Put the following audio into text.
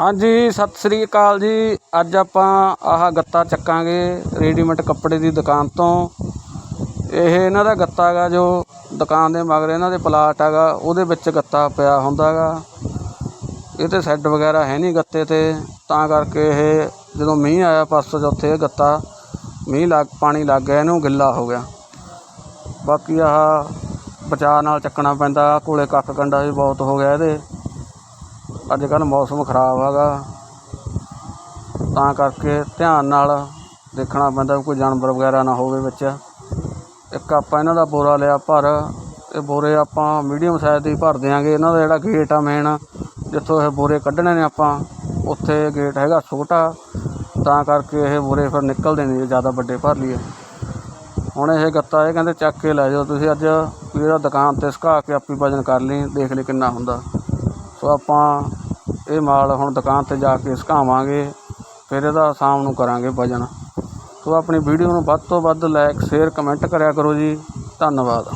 ਹਾਂਜੀ, ਸਤਿ ਸ੍ਰੀ ਅਕਾਲ ਜੀ। ਅੱਜ ਆਪਾਂ ਆਹ ਗੱਤਾ ਚੱਕਾਂਗੇ ਰੈਡੀਮੇਡ ਕੱਪੜੇ ਦੀ ਦੁਕਾਨ ਤੋਂ। ਇਹ ਇਹਨਾਂ ਦਾ ਗੱਤਾ ਹੈਗਾ ਜੋ ਦੁਕਾਨ ਦੇ ਮਗਰ ਇਹਨਾਂ ਦੇ ਪਲਾਟ ਹੈਗਾ, ਉਹਦੇ ਵਿੱਚ ਗੱਤਾ ਪਿਆ ਹੁੰਦਾ ਹੈਗਾ। ਇਹ ਤੇ ਸੈੱਡ ਵਗੈਰਾ ਹੈ ਨਹੀਂ ਗੱਤੇ ਤੇ, ਤਾਂ ਕਰਕੇ ਇਹ ਜਦੋਂ ਮੀਂਹ ਆਇਆ ਪਰਸੋਂ ਚੌਥੇ ਇਹ ਗੱਤਾ, ਮੀਂਹ ਲੱਗ, ਪਾਣੀ ਲੱਗ ਗਿਆ, ਇਹਨੂੰ ਗਿੱਲਾ ਹੋ ਗਿਆ। ਬਾਕੀ ਆਹ ਬਚਾਅ ਨਾਲ ਚੱਕਣਾ ਪੈਂਦਾ ਕੋਲੇ ਕੱਖ ਕੰਡਾ ਵੀ ਬਹੁਤ ਹੋ ਗਿਆ ਇਹਦੇ। ਅੱਜ ਕੱਲ੍ਹ ਮੌਸਮ ਖਰਾਬ ਹੈਗਾ। ਤਾਂ ਕਰਕੇ ਧਿਆਨ ਨਾਲ ਦੇਖਣਾ ਪੈਂਦਾ ਵੀ ਕੋਈ ਜਾਨਵਰ ਵਗੈਰਾ ਨਾ ਹੋਵੇ ਵਿੱਚ। ਇੱਕ ਆਪਾਂ ਇਹਨਾਂ ਦਾ ਬੋਰਾ ਲਿਆ ਭਰ। ਇਹ ਬੋਰੇ ਆਪਾਂ ਮੀਡੀਅਮ ਸਾਈਜ਼ ਦੇ ਭਰ ਦਿਆਂਗੇ। ਇਹਨਾਂ ਦਾ ਜਿਹੜਾ ਗੇਟ ਆ ਮੇਨ ਜਿੱਥੋਂ ਇਹ ਬੋਰੇ ਕੱਢਣੇ ਨੇ ਆਪਾਂ, ਉੱਥੇ ਗੇਟ ਹੈਗਾ ਛੋਟਾ। ਤਾਂ ਕਰਕੇ ਇਹ ਬੋਰੇ ਫਿਰ ਨਿਕਲਦੇ ਨਹੀਂ ਜੇ ਜ਼ਿਆਦਾ ਵੱਡੇ ਭਰ ਲਈਏ। ਹੁਣ ਇਹ ਗੱਤਾ ਇਹ ਕਹਿੰਦੇ ਚੱਕ ਕੇ ਲੈ ਜਾਓ। ਤੁਸੀਂ ਅੱਜ ਵੀ ਇਹਦਾ ਦੁਕਾਨ ਤੇ ਸੁਕਾ ਕੇ ਆਪੀ ਵਜਨ ਕਰ ਲਈ, ਦੇਖ ਲਈ ਕਿੰਨਾ ਹੁੰਦਾ। ਸੋ ਆਪਾਂ ਇਹ ਮਾਲ ਹੁਣ ਦੁਕਾਨ ਤੇ ਜਾ ਕੇ ਸੁਕਾਵਾਂਗੇ, ਫਿਰ ਇਹਦਾ ਸ਼ਾਮ ਨੂੰ ਕਰਾਂਗੇ ਵਜਨ ਸੋ ਆਪਣੀ ਵੀਡੀਓ ਨੂੰ ਵੱਧ ਤੋਂ ਵੱਧ ਲਾਇਕ ਸ਼ੇਅਰ ਕਮੈਂਟ ਕਰਿਆ ਕਰੋ ਜੀ। ਧੰਨਵਾਦ।